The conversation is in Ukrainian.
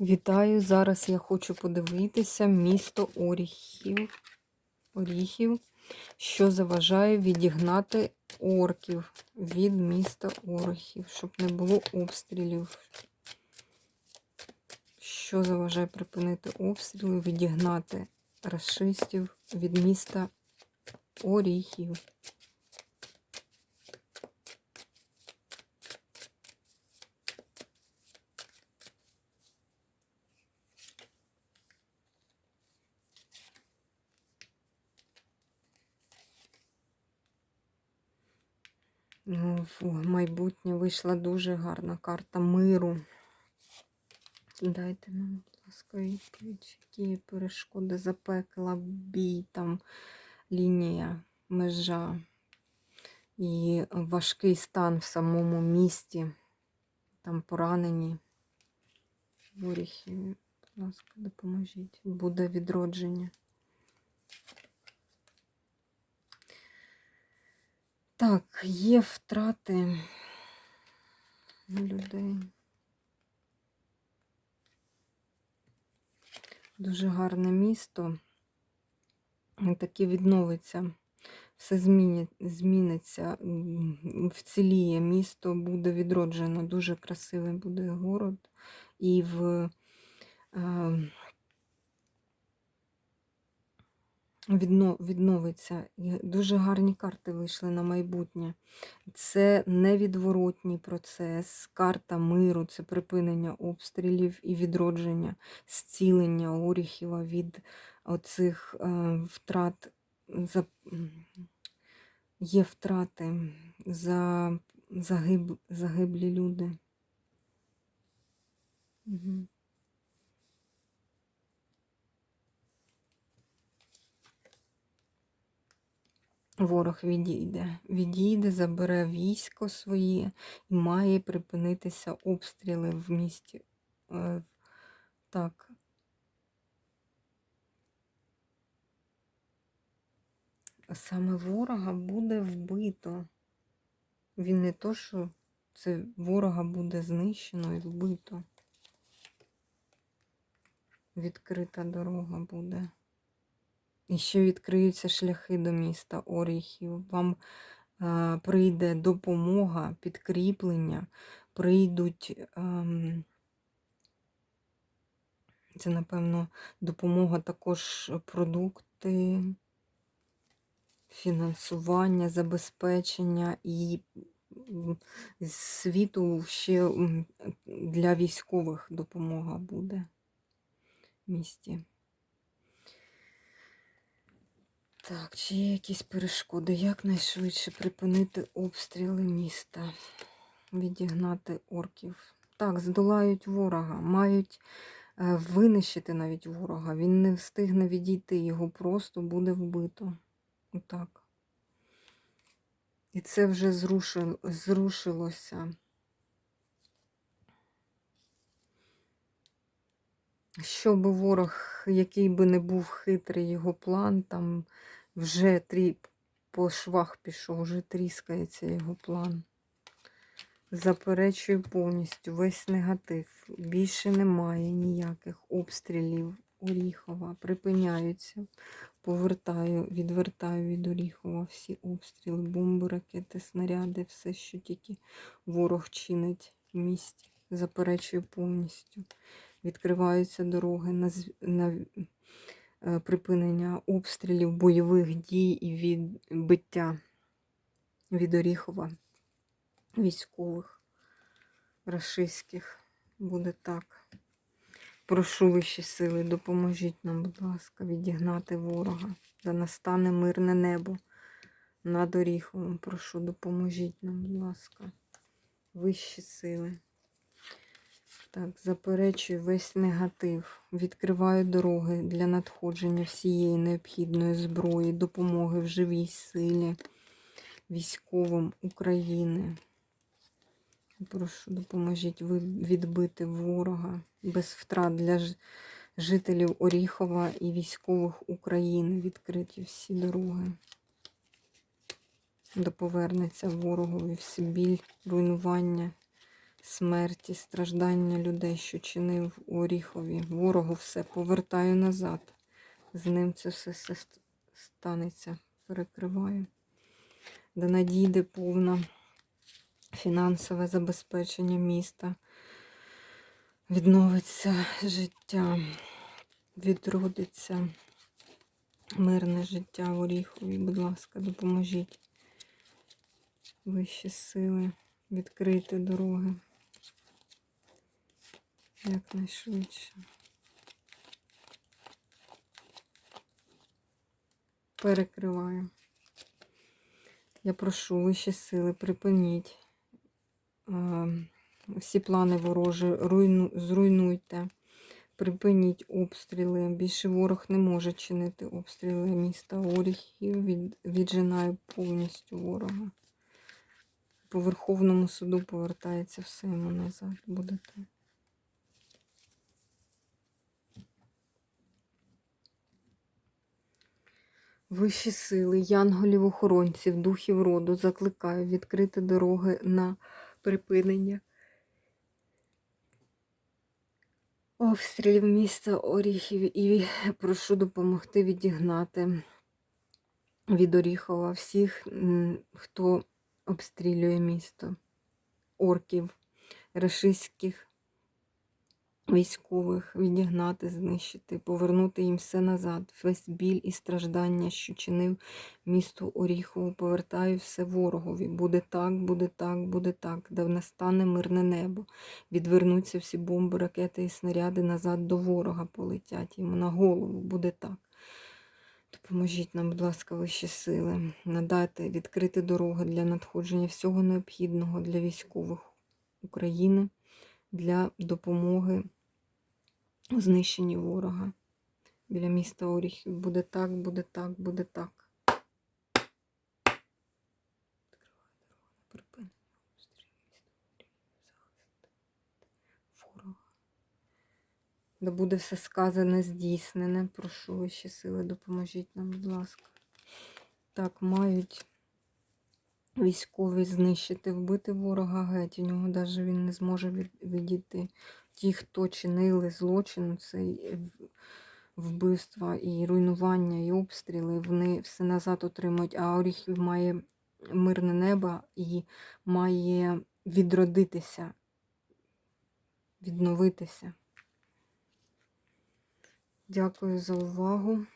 Вітаю! Зараз я хочу подивитися місто Оріхів, Оріхів, що заважає відігнати орків від міста Оріхів, щоб не було обстрілів. Що заважає припинити обстріли, відігнати расистів від міста Оріхів. В майбутнє вийшла дуже гарна карта миру. Дайте нам, будь ласка, відповідь, які перешкоди запекла, бій, там лінія, межа і важкий стан в самому місті, там поранені. Воріхи, будь ласка, допоможіть. Буде відродження. Так, є втрати людей. Дуже гарне місто. Таке відновиться. Все зміни, зміниться, вціліє місто, буде відроджено. Дуже красивий буде город. І в е, відно, відновиться. Дуже гарні карти вийшли на майбутнє. Це невідворотній процес, карта миру, це припинення обстрілів і відродження, зцілення Оріхіва від оцих е, втрат. За, є втрати за загиб, загиблі люди. Угу. Ворог відійде. Відійде, забере військо своє і має припинитися обстріли в місті. Е, Так. Саме ворога буде вбито. Він не то, що це ворога буде знищено і вбито. Відкрита дорога буде. І ще відкриються шляхи до міста Оріхів. Вам е, прийде допомога, підкріплення, прийдуть. Е, це, напевно, допомога також продукти, фінансування, забезпечення і світу ще для військових допомога буде в місті. Так, чи є якісь перешкоди? Якнайшвидше припинити обстріли міста, відігнати орків. Так, здолають ворога, мають е, винищити навіть ворога. Він не встигне відійти, його просто буде вбито. Отак. І це вже зрушило, зрушилося. Щоб ворог, який би не був хитрий його план, там вже трі... по швах пішов, вже тріскається його план. Заперечую повністю весь негатив. Більше немає ніяких обстрілів Оріхова. Припиняються. Повертаю, відвертаю від Оріхова всі обстріли, бомби, ракети, снаряди, все, що тільки ворог чинить в місті. Заперечую повністю. Відкриваються дороги на, на припинення обстрілів, бойових дій і відбиття від Оріхова військових рашистських. Буде так. Прошу вищі сили, допоможіть нам, будь ласка, відігнати ворога. Да настане мирне небо над Оріховим. Прошу, допоможіть нам, будь ласка, вищі сили. Так, заперечую весь негатив. Відкриваю дороги для надходження всієї необхідної зброї, допомоги в живій силі військовим України. Прошу, допоможіть відбити ворога без втрат для жителів Оріхова і військових України. Відкриті всі дороги. Доповернеться ворогові всі біль, руйнування смерті, страждання людей, що чинив у Оріхові. Ворогу все повертаю назад. З ним це все, все станеться. Перекриваю. Де надійде повна фінансове забезпечення міста. Відновиться життя, відродиться мирне життя в Оріхові. Будь ласка, допоможіть. Вищі сили, відкрити дороги. Якнайшвидше. Перекриваю. Я прошу вищі сили, припиніть е, всі плани ворожі, руйну, зруйнуйте, припиніть обстріли. Більше ворог не може чинити обстріли міста Оріхів. Від, віджинаю повністю ворога. По Верховному суду повертається все йому назад. Будете. Вищі сили, янголів-охоронців, духів роду закликаю відкрити дороги на припинення. Обстрілів міста Оріхів і прошу допомогти відігнати від Оріхова всіх, хто обстрілює місто, орків, рашистських військових, відігнати, знищити, повернути їм все назад, весь біль і страждання, що чинив місту Оріхово, повертаю все ворогові. Буде так, буде так, буде так, де настане мирне небо. Відвернуться всі бомби, ракети і снаряди назад до ворога полетять. Йому на голову буде так. Допоможіть нам, будь ласка, вищі сили, надати відкрити дороги для надходження всього необхідного для військових України, для допомоги у знищенні ворога. Біля міста Оріхів буде так, буде так, буде так. Припинення ворога. Да буде все сказане, здійснене. Прошу вищі сили, допоможіть нам, будь ласка. Так, мають військові знищити, вбити ворога геть. У нього навіть він не зможе відійти. Ті, хто чинили злочин, цей е, вбивства і руйнування, і обстріли, вони все назад отримують. А Оріхів має мирне небо і має відродитися, відновитися. Дякую за увагу.